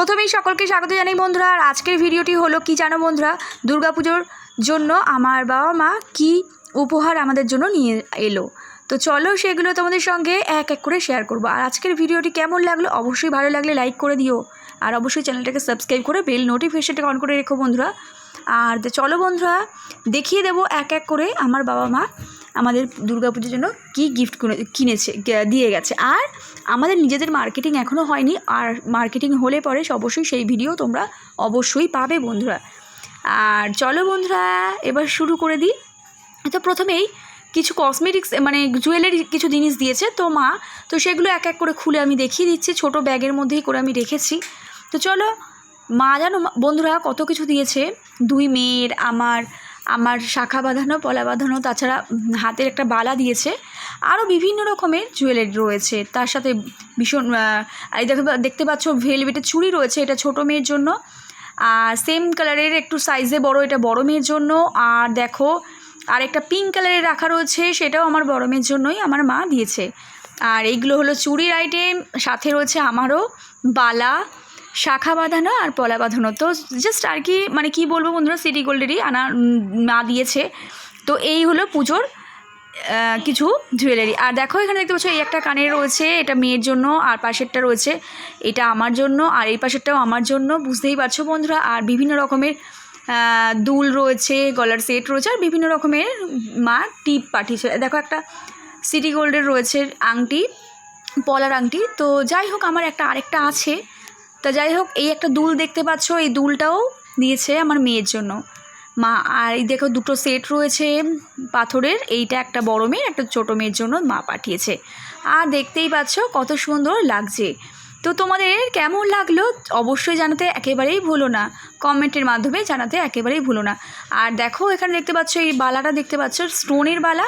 প্রথমেই সকলকে স্বাগত জানাই বন্ধুরা, আর আজকের ভিডিওটি হলো কি জানো বন্ধুরা? দুর্গাপুজোর জন্য আমার বাবা মা কি উপহার আমাদের জন্য নিয়ে এলো। তো চলো সেগুলো তোমাদের সঙ্গে এক এক করে শেয়ার করব। আর আজকের ভিডিওটি কেমন লাগল অবশ্যই ভালো লাগলে লাইক করে দিও। আর অবশ্যই চ্যানেলটাকে সাবস্ক্রাইব করে বেল নোটিফিকেশনটাকে অন করে রেখো বন্ধুরা। আর চলো বন্ধুরা, দেখিয়ে দেবো এক এক করে আমার বাবা মা আমাদের দুর্গাপুজোর জন্য কী গিফট কিনেছে দিয়ে গেছে। আর আমাদের নিজেদের মার্কেটিং এখনও হয়নি, আর মার্কেটিং হলে পরে অবশ্যই সেই ভিডিও তোমরা অবশ্যই পাবে বন্ধুরা। আর চলো বন্ধুরা, এবার শুরু করে দিই। তো প্রথমেই কিছু কসমেটিক্স মানে জুয়েলারি কিছু জিনিস দিয়েছে তো মা। তো সেগুলো এক এক করে খুলে আমি দেখিয়ে দিচ্ছি, ছোট ব্যাগের মধ্যেই করে আমি রেখেছি। তো চলো, মা জানো, বন্ধুরা কত কিছু দিয়েছে? দুই মেয়ের, আমার আমার শাখা বাঁধানো, পলা বাঁধানো, তাছাড়া হাতের একটা বালা দিয়েছে। আরও বিভিন্ন রকমের জুয়েলারি রয়েছে। তার সাথে ভীষণ এই দেখো, দেখতে পাচ্ছ ভেলভেটের চুড়ি রয়েছে এটা ছোট মেয়ের জন্য। আর সেম কালারের একটু সাইজে বড়, এটা বড় মেয়ের জন্য। আর দেখো আর একটা পিঙ্ক কালারের রাখা রয়েছে, সেটাও আমার বড় মেয়ের জন্যই আমার মা দিয়েছে। আর এইগুলো হলো চুড়ির আইটেম সাথে রয়েছে আমারও বালা। শাখা বাঁধানো আর পলা বাঁধানো। তো জাস্ট আর কি মানে কি বলব বন্ধুরা সিটি গোল্ডেরই আনা মা দিয়েছে। তো এই হলো পুজোর কিছু জুয়েলারি আর দেখো, এখানে দেখতে পাচ্ছ, এই একটা কানের রয়েছে, এটা মেয়ের জন্য, আর পাশেরটা রয়েছে, এটা আমার জন্য, আর এই পাশেরটাও আমার জন্য, বুঝতেই পারছ বন্ধুরা? আর বিভিন্ন রকমের দুল রয়েছে, গলার সেট রয়েছে, আর বিভিন্ন রকমের মা টিপ পাঠিয়েছে। দেখো একটা সিটি গোল্ডের রয়েছে আংটি, পলার আংটি। তো যাই হোক, আমার একটা আরেকটা আছে। তা যাই হোক, এই একটা দুল দেখতে পাচ্ছ, এই দুলটাও দিয়েছে আমার মেয়ের জন্য। মা, আর এই দেখো দুটো সেট রয়েছে পাথরের, এইটা একটা বড় মেয়ের, একটা ছোটো মেয়ের জন্য মা পাঠিয়েছে। আর দেখতেই পাচ্ছ কত সুন্দর লাগছে। তো তোমাদের কেমন লাগল অবশ্যই জানাতে একেবারেই ভুলো না। কমেন্টের মাধ্যমে জানাতে একেবারেই ভুলো না। আর দেখো, এখানে দেখতে পাচ্ছ, এই বালাটা দেখতে পাচ্ছ, স্টোনের বালা।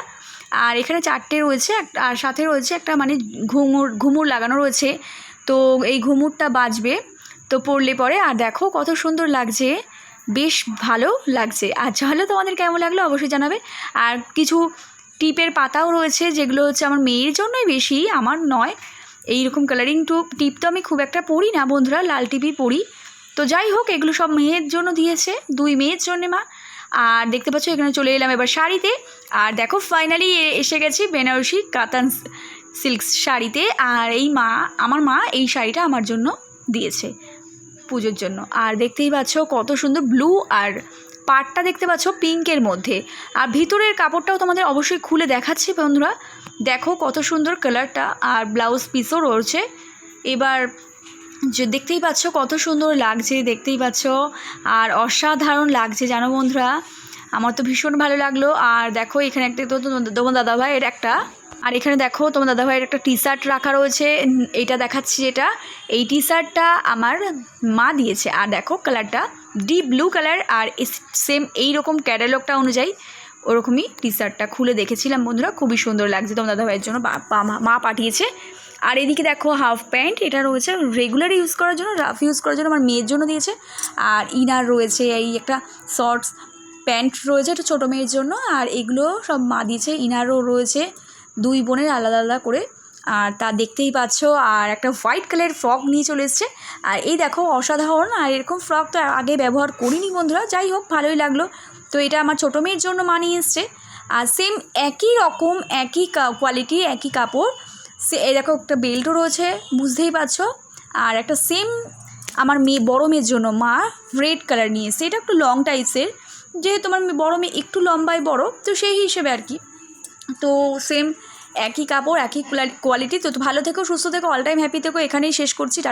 আর এখানে চারটে রয়েছে, আর সাথে রয়েছে একটা মানে ঘুঙুর ঘুমুর লাগানো রয়েছে। তো এই ঘুমুরটা বাজবে, তো পড়লে পরে। আর দেখো কত সুন্দর লাগছে, বেশ ভালো লাগছে। আর চলো তোমাদের কেমন লাগল অবশ্যই জানাবে। আর কিছু টিপের পাতাও রয়েছে, যেগুলো হচ্ছে আমার মেয়ের জন্যই বেশি, আমার নয়। এইরকম কালারিং টুপ টিপ তো আমি খুব একটা পড়ি না বন্ধুরা, লাল টিপই পড়ি। তো যাই হোক, এগুলো সব মেয়ের জন্য দিয়েছে, দুই মেয়ের জন্যে মা। আর দেখতে পাচ্ছ, এখানে চলে এলাম এবার শাড়িতে। আর দেখো ফাইনালি এসে গেছি, বেনারসি কাতান সিল্ক শাড়িতে, আর এই মা, আমার মা এই শাড়িটা আমার জন্য দিয়েছে পুজোর জন্য। আর দেখতেই পাচ্ছ কত সুন্দর ব্লু, আর পাটটা দেখতে পাচ্ছ পিঙ্কের মধ্যে। আর ভিতরের কাপড়টাও তোমাদের অবশ্যই খুলে দেখাচ্ছি বন্ধুরা। দেখো কত সুন্দর কালারটা, আর ব্লাউজ পিসও রয়েছে। এবার যে দেখতেই পাচ্ছ কত সুন্দর লাগছে, দেখতেই পাচ্ছ। আর অসাধারণ লাগছে, জানো বন্ধুরা। আমার তো ভীষণ ভালো লাগল। আর দেখো, এখানে একটা তো তোমার দাদাভাইয়ের একটা। আর এখানে দেখো তোমার দাদাভাইয়ের একটা টি শার্ট রাখা রয়েছে। এইটা দেখাচ্ছি যেটা। এই টি শার্টটা আমার মা দিয়েছে। আর দেখো কালারটা ডিপ ব্লু কালার আর সেম এই রকম ক্যাটালগটা অনুযায়ী ওরকমই টি শার্টটা খুলে দেখেছিলাম বন্ধুরা। খুবই সুন্দর লাগছে তোমার দাদাভাইয়ের জন্য। মা পাঠিয়েছে। আর এদিকে দেখো হাফ প্যান্ট এটা রয়েছে রেগুলার ইউজ করার জন্য রাফ ইউজ করার জন্য আমার মেয়ের জন্য দিয়েছে। আর ইনার রয়েছে এই একটা শর্টস প্যান্ট রয়েছে একটা ছোটো মেয়ের জন্য, আর এগুলো সব মা দিয়েছে, ইনারও রয়েছে, দুই বোনের আলাদা আলাদা করে। আর তা দেখতেই পাচ্ছ, আর একটা হোয়াইট কালারের ফ্রক নিয়ে চলে এসছে। আর এই দেখো, অসাধারণ, আর এরকম ফ্রক তো আগে ব্যবহার করিনি বন্ধুরা, যাই হোক, ভালোই লাগল। তো এটা আমার ছোটো মেয়ের জন্য মানিয়ে এসছে। আর সেম একই রকম, একই কোয়ালিটি একই কাপড়। সে দেখো, একটা বেল্টও রয়েছে, বুঝতেই পারছ। আর একটা সেম আমার মেয়ে, বড়ো মেয়ের জন্য মা রেড কালার নিয়ে এসছে। এটা একটু লং টাইপসের যেহেতু আমার বড়ো মেয়ে একটু লম্বায় বড়, তো সেই হিসেবে আর কি। তো সেম একই কাপড়, একই কোয়ালিটি তো ভালো থেকো, সুস্থ থেকো অল টাইম হ্যাপি থেকো, এখানেই শেষ করছি, টাটা।